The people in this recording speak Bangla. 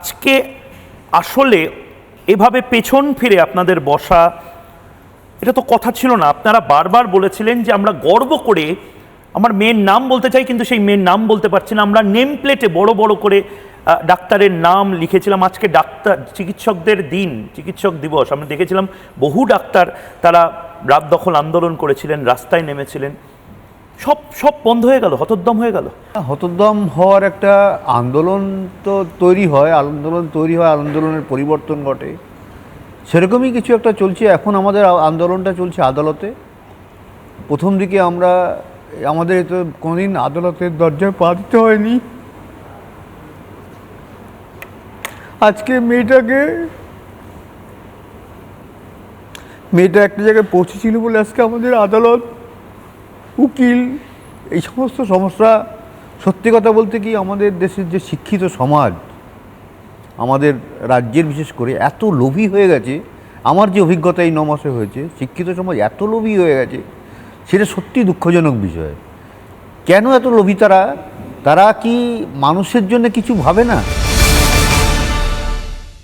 আজকে আসলে এভাবে পেছন ফিরে আপনাদের বসা, এটা তো কথা ছিল না। আপনারা বারবার বলেছিলেন যে আমরা গর্ব করে আমার মেয়ের নাম বলতে চাই, কিন্তু সেই মেয়ের নাম বলতে পারছি না। আমরা নেম প্লেটে বড় বড় করে ডাক্তারের নাম লিখেছিলাম। আজকে ডাক্তার, চিকিৎসকদের দিন, চিকিৎসক দিবস। আমরা দেখেছিলাম বহু ডাক্তার তারা রাত দখল আন্দোলন করেছিলেন, রাস্তায় নেমেছিলেন। সব সব বন্ধ হয়ে গেল, হতোদ্দম হয়ে গেল। হতোদ্যম হওয়ার একটা আন্দোলন তো তৈরি হয়, আন্দোলন তৈরি হয়, আন্দোলনের পরিবর্তন ঘটে। সেরকমই কিছু একটা চলছে, এখন আমাদের আন্দোলনটা চলছে আদালতে। প্রথম দিকে আমরা, আমাদের তো কোনোদিন আদালতের দরজায় পা দিতে হয়নি। আজকে মেয়েটাকে, মেয়েটা একটা জায়গায় পৌঁছেছিল বলে আজকে আমাদের আদালত উকিল, এই সমস্ত সমস্যা, সত্যি কথা বলতে কি আমাদের দেশের যে শিক্ষিত সমাজ, আমাদের রাজ্যের বিশেষ করে এত লোভী হয়ে গেছে, আমার যে অভিজ্ঞতা এই ন মাসে হয়েছে, শিক্ষিত সমাজ এত লোভী হয়ে গেছে, সেটা সত্যি দুঃখজনক বিষয়। কেন এত লোভী তারা? তারা কি মানুষের জন্য কিছু ভাবে না?